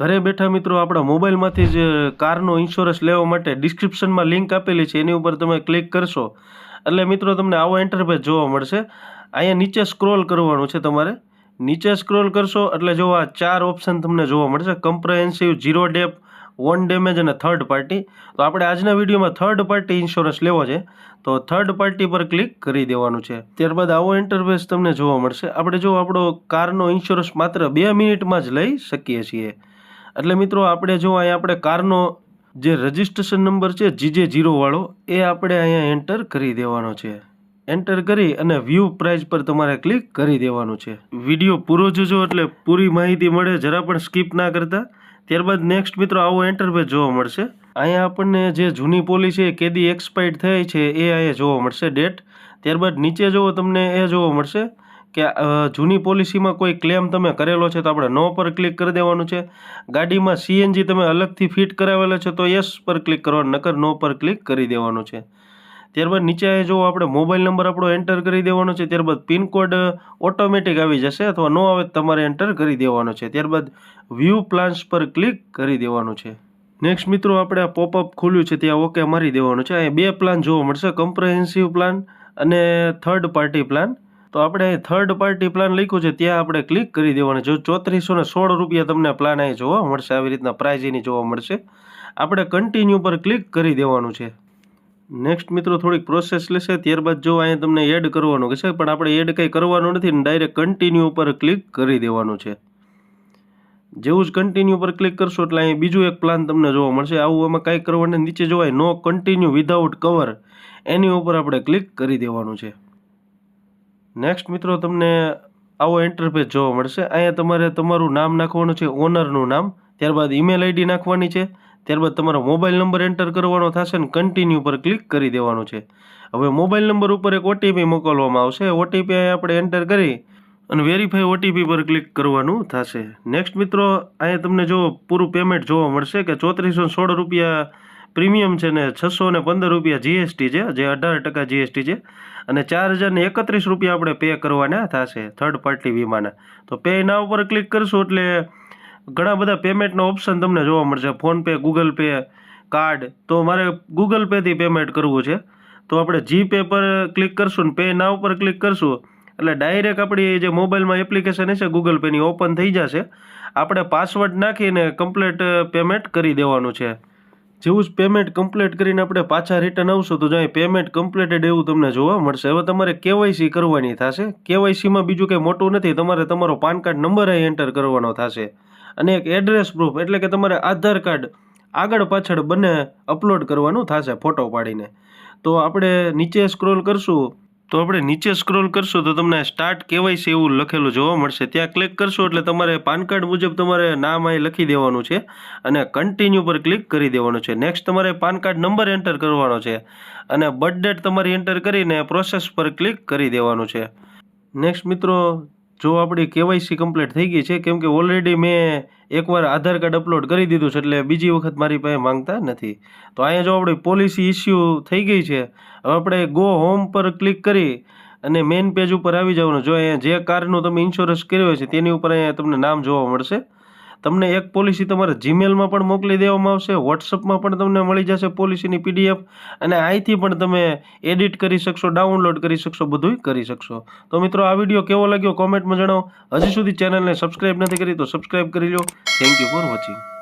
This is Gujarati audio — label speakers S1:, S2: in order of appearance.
S1: ઘરે બેઠા મિત્રો આપણા મોબાઈલમાંથી જ કારનો ઇન્સ્યોરન્સ લેવા માટે ડિસ્ક્રિપ્શનમાં લિંક આપેલી છે, એની ઉપર તમે ક્લિક કરશો. એટલે મિત્રો તમને આવો ઇન્ટરફેસ જોવા મળશે. અહીંયા નીચે સ્ક્રોલ કરવાનું છે તમારે. નીચે સ્ક્રોલ કરશો એટલે જો આ ચાર ઓપ્શન તમને જોવા મળશે comprehensive zero dep own damage અને થર્ડ પાર્ટી તો આપણે આજના વિડીયોમાં થર્ડ પાર્ટી ઇન્સ્યોરન્સ લેવો છે. તો થર્ડ પાર્ટી પર ક્લિક કરી દેવાનું છે. ત્યારબાદ આવો ઇન્ટરફેસ તમને જોવા મળશે. આપણે જો આપણો કારનો ઇન્સ્યોરન્સ માત્ર બે મિનિટમાં જ લઈ શકીએ છીએ. એટલે મિત્રો આપણે જો અહીંયા આપણે કારનો જે રજિસ્ટ્રેશન નંબર છે જીજે જીરો વાળો, એ આપણે અહીંયા એન્ટર કરી દેવાનો છે. એન્ટર કરી અને વ્યૂ પ્રાઇસ પર તમારે ક્લિક કરી દેવાનું છે. વીડિયો પૂરો જોજો એટલે પૂરી માહિતી મળે, જરા પણ સ્કીપ ના કરતા. ત્યારબાદ નેક્સ્ટ મિત્રો આવો ઇન્ટરફેસ જોવા મળશે. અહીંયા આપણને જે જૂની પોલિસી કેદી એક્સપાયર્ડ થઈ છે, એ અહીંયા જોવા મળશે ડેટ ત્યારબાદ નીચે જોવો, તમને એ જોવા મળશે. કે જૂની પોલિસીમાં કોઈ ક્લેમ તમે કરેલો છે તો આપણે નો પર ક્લિક કરી દેવાનું છે. ગાડીમાં સીએનજી તમે અલગથી ફિટ કરાવેલો છે તો યસ પર ક્લિક કરવાનું નકર નો પર ક્લિક કરી દેવાનું છે. ત્યારબાદ નીચે જો આપણે મોબાઈલ નંબર આપણો એન્ટર કરી દેવાનો છે, ત્યારબાદ પિનકોડ ઓટોમેટિક આવી જશે અથવા નો આવે તમારે એન્ટર કરી દેવાનો છે. ત્યારબાદ વ્યૂ પ્લાન્સ પર ક્લિક કરી દેવાનું છે. નેક્સ્ટ મિત્રો આપણે આ પોપઅપ ખોલ્યું છે, ત્યાં ઓકે મારી દેવાનું છે. અહીંયા બે પ્લાન જોવા મળશે, કમ્પ્રેહેન્સિવ પ્લાન અને થર્ડ પાર્ટી પ્લાન. તો આપણે થર્ડ પાર્ટી પ્લાન લખ્યું છે, ત્યાં આપણે ક્લિક કરી દેવાનું જો ચોત્રીસો ને સોળ રૂપિયા તમને પ્લાન અહીં જોવા મળશે આવી રીતના પ્રાઇઝ એની જોવા મળશે. આપણે કન્ટિન્યુ પર ક્લિક કરી દેવાનું છે. નેક્સ્ટ મિત્રો થોડીક પ્રોસેસ લેશે, ત્યારબાદ જો અહીંયા તમને એડ કરવાનું છે પણ આપણે એડ કંઈ કરવાનું નથી ડાયરેક્ટ કન્ટિન્યુ ઉપર ક્લિક કરી દેવાનું છે. જેવું જ કન્ટિન્યુ પર ક્લિક કરશો એટલે અહીં બીજું એક પ્લાન તમને જોવા મળશે. આવું એમાં કાંઈ કરવાને નીચે જોવાય નો કન્ટિન્યુ વિધાઉટ કવર એની ઉપર આપણે ક્લિક કરી દેવાનું છે. નેક્સ્ટ મિત્રો, તમને આવો ઇન્ટરફેસ જોવા મળશે. અહીંયા તમારે તમારું નામ નાખવાનું છે ઓનરનું નામ. ત્યારબાદ ઈમેલ આઈડી નાખવાની છે. ત્યારબાદ તમારો મોબાઈલ નંબર એન્ટર કરવાનો થશે ને કન્ટિન્યુ પર ક્લિક કરી દેવાનું છે. હવે મોબાઈલ નંબર ઉપર એક ઓટીપી મોકલવામાં આવશે. ઓટીપી અહીંયા આપણે એન્ટર કરી અને વેરીફાઈ ઓટીપી પર ક્લિક કરવાનું થશે. નેક્સ્ટ મિત્રો, અહીંયા તમને જો પૂરું પેમેન્ટ જોવા મળશે કે ચોત્રીસો સોળ રૂપિયા પ્રીમિયમ છે ને છસો ને પંદર રૂપિયા જીએસટી છે, જે અઢાર ટકા જીએસટી છે. અને ચાર હજારને એકત્રીસ રૂપિયા આપણે પે કરવાના થશે થર્ડ પાર્ટી વીમાના. તો પે એના ઉપર ક્લિક કરશું એટલે ઘણા બધા પેમેન્ટનો ઓપ્શન તમને જોવા મળશે. ફોનપે ગૂગલ પે કાર્ડ તો મારે ગૂગલ પેથી પેમેન્ટ કરવું છે. તો આપણે જીપે પર ક્લિક કરશું ને પે ના ઉપર ક્લિક કરશું એટલે ડાયરેક્ટ આપણી જે મોબાઈલમાં એપ્લિકેશન હશે ગૂગલ પેની ઓપન થઈ જશે. આપણે પાસવર્ડ નાખીને કમ્પ્લીટ પેમેન્ટ કરી દેવાનું છે. જેવું જ પેમેન્ટ કમ્પ્લીટ કરીને આપણે પાછા રિટર્ન આવશું તો જાય પેમેન્ટ કમ્પ્લીટેડ એવું તમને જોવા મળશે. હવે તમારે કેવાયસી કરવાની થશે. કેવાયસીમાં બીજું કંઈ મોટું નથી. તમારે તમારો પાન કાર્ડ નંબર અહીં એન્ટર કરવાનો થશે. અને એક એડ્રેસ પ્રૂફ એટલે કે તમારે આધાર કાર્ડ આગળ પાછળ બંને અપલોડ કરવાનું થશે ફોટો પાડીને. તો આપણે નીચે સ્ક્રોલ કરશું. તો આપણે નીચે સ્ક્રોલ કરશું તો તમને સ્ટાર્ટ કેવાયસી એવું લખેલું જોવા મળશે. ત્યાં ક્લિક કરશો એટલે તમારે પાન કાર્ડ મુજબ તમારે નામ અહીં લખી દેવાનું છે અને કન્ટિન્યુ પર ક્લિક કરી દેવાનું છે. નેક્સ્ટ તમારે પાન કાર્ડ નંબર એન્ટર કરવાનો છે અને બર્થ ડેટ તમારી એન્ટર કરીને પ્રોસેસ પર ક્લિક કરી દેવાનું છે. નેક્સ્ટ મિત્રો, જો આપણી કેવાયસી કમ્પ્લીટ થઈ ગઈ છે, કેમ કે ઓલરેડી મેં એકવાર આધાર કાર્ડ અપલોડ કરી દીધું છે એટલે બીજી વખત મારી પાસે માંગતા નથી. તો અહીંયા જો આપણી પોલિસી ઇસ્યુ થઈ ગઈ છે, હવે આપણે ગો હોમ પર ક્લિક કરી અને મેઇન પેજ ઉપર આવી જવાનું. જો અહીંયા જે કારનું તમે ઇન્સ્યોરન્સ કર્યો છે, તેની ઉપર અહીંયા તમને નામ જોવા મળશે. તમને એક પોલિસી તમારે જીમેલમાં પણ મોકલી દેવામાં આવશે વોટ્સઅપમાં પણ તમને મળી જશે પોલિસીની પીડીએફ અને અહીંથી પણ તમે એડિટ કરી શકશો ડાઉનલોડ કરી શકશો, બધુંય કરી શકશો. તો મિત્રો, આ વીડિયો કેવો લાગ્યો? કોમેન્ટમાં જણાવો. હજી સુધી ચેનલને સબસ્ક્રાઈબ નથી કરી તો સબસ્ક્રાઇબ કરી લો. Thank you for watching